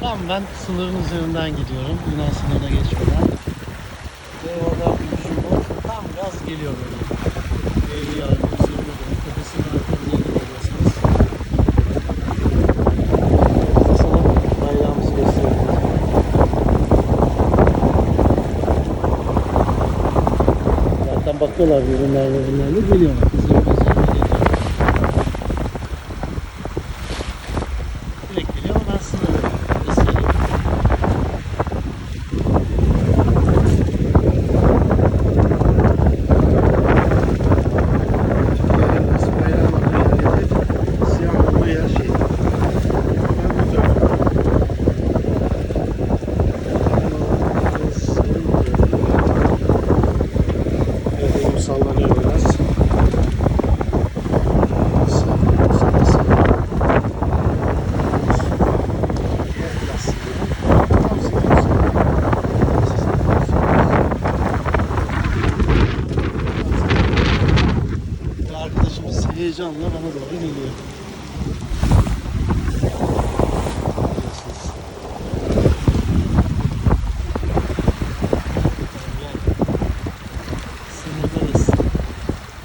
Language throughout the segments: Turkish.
Tam ben sınırın üzerinden gidiyorum. Yunan sınırına geçmeden. Ve orada bir jumbo tam gaz geliyor böyle. Eğri yargı üzerine doğru. Tepesinin arkamda görüyorsunuz. Sana bayrağımızı göstereyim. Zaten bakıyorlar ürünlerle ürünlerle geliyorlar. Bizim üzerine geliyor. Direkt geliyor ama ben sınırı göstereyim. Elim sallanıyor biraz. Heyecanla bana doğru geliyor. Görüyorsunuz. Sınırdayız.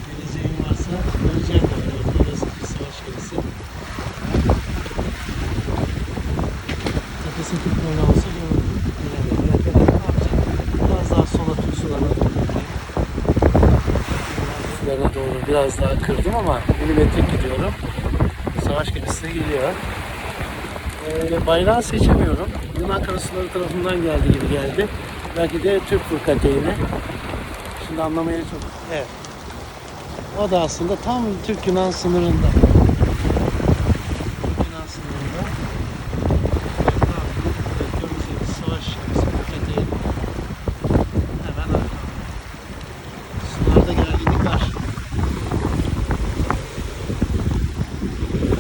Geleceğin varsa öleceğin de var. Burası bir savaş gemisi. Tepesi tutmalı olsa görürdüm. Bilemiyorum. Ne yapacak? Biraz daha sola gideyim. Sularına doğru biraz daha kırdım ama milimetrik gidiyorum. Savaş gemisi de geliyor. Ee, bayrağı seçemiyorum. Yunan karasuları tarafından geldi gibi geldi. Belki de Türk fırkateyni. Şimdi anlamaya çok... Evet. O da aslında tam Türk-Yunan sınırında. Yunan sınırında. Tam gördüğünüz gibi savaş gemisi fırkateyni. Hemen arkamda. Sularda gerginlik var.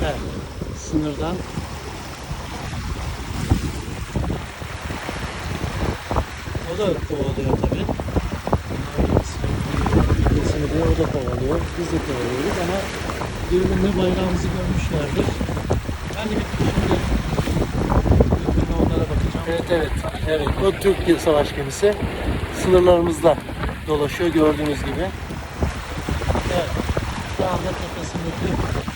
Evet. Sınırdan O da kovalıyor tabii. Gitmesini diye o da kovalıyor. Biz de kovalıyoruz ama birbirine bayrağımızı görmüşlerdir. Ben de bir şimdi birbirine onlara bakacağım. Evet evet. Evet. O Türk savaş gemisi sınırlarımızda dolaşıyor gördüğünüz gibi. Evet. Şu anda tepesindeki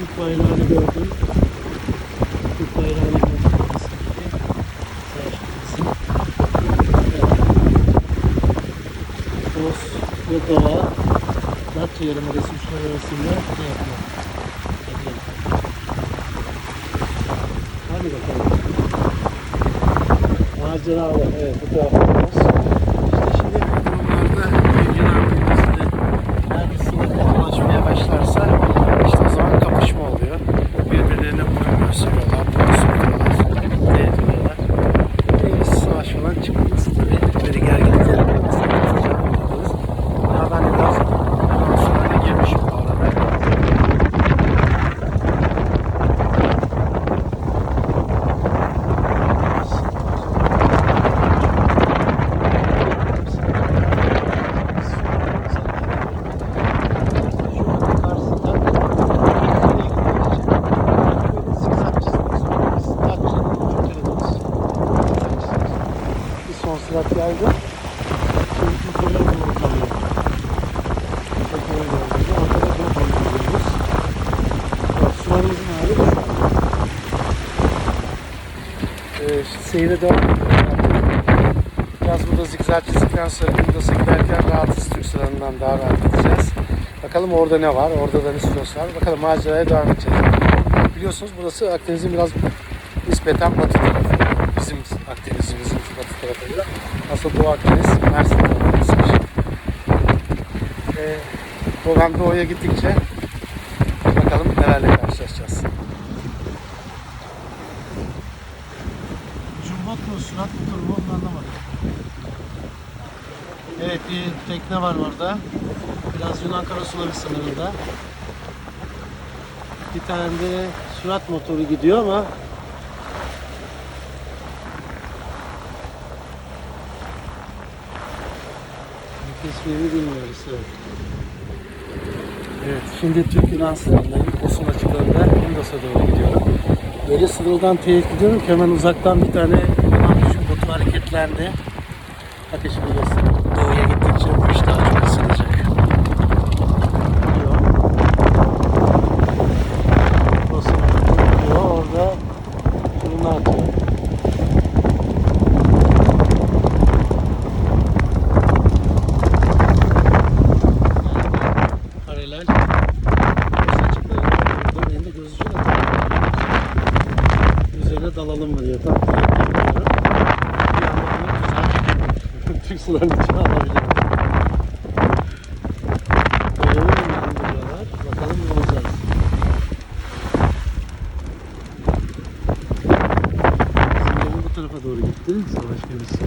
Türk bayrağını gördüm. Türk bayrağını gördüm. Yokova, Datça Yarımadası uçlar arasında ne yapıyor? Bekleyelim. Hadi bakalım. Maceralı, evet bu tarafımız. Seyre devam. Biraz burada zikzak çizdikten sonra Kıbrıs'a giderken rahatız Türk sıralarından daha rahat gideceğiz. Bakalım orada ne var, orada da ne var. Bakalım maceraya devam edeceğiz. Biliyorsunuz burası Akdeniz'in biraz nispeten batı tarafı. Bizim Akdeniz'imizin batı tarafı göre. Aslında Doğu Akdeniz, Mersin tarafı. Ee, Doğan doğuya gittikçe bakalım nelerle karşılaşacağız. Surat mı, onu anlamadım. Evet bir tekne var orada. Biraz Yunan karasuları sınırında. Bir tane de sürat motoru gidiyor ama ismini bilmiyoruz. Evet. Evet, şimdi Türk Yunan sınırındayım. Kosun açıklarında Indos'a doğru gidiyorum. Öyle sınırdan teyit ediyorum ki hemen uzaktan bir tane düşün botu hareketlendi. Şimdi göstereyim. Doğuya gittikçe bu iş daha çok ısınacak. Orada fırına atıyor. Dalalım mı diyor. Tam Türk suların içine alabilirim. Böyle mi yandırıyorlar? Bakalım ne olacak. Bizim yolun bu tarafa doğru gitti. Savaş gemisi.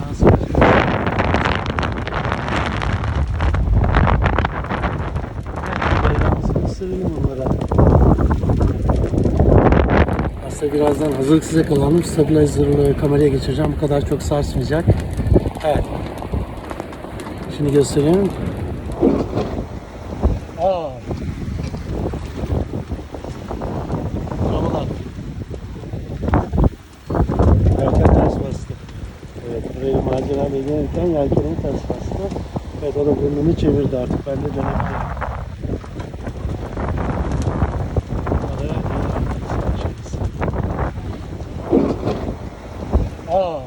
Daha savaş gemisi. Bayrağımızı gösterelim onlara. Aslında birazdan hazırlıksız yakalandım. Stabilizer'ı kameraya geçireceğim. Bu kadar çok sarsmayacak. Evet. Şimdi göstereyim. Aa. Dramalar. Yelken ters bastı. Evet, burayı macera belirlerken yelkenin ters bastı. Evet, o da burnunu çevirdi artık. Ben de dönebilirim. Aa.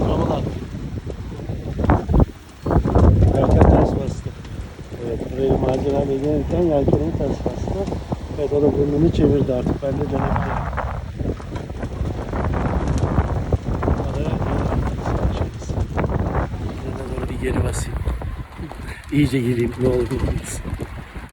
Dramalar. Yelken ters bastı. Evet, burayı macera belirlerken yelkenin ters bastı. Evet, o da burnunu çevirdi artık. Ben de dönebilirim. Geri basayım. İyice gireyim ne olur.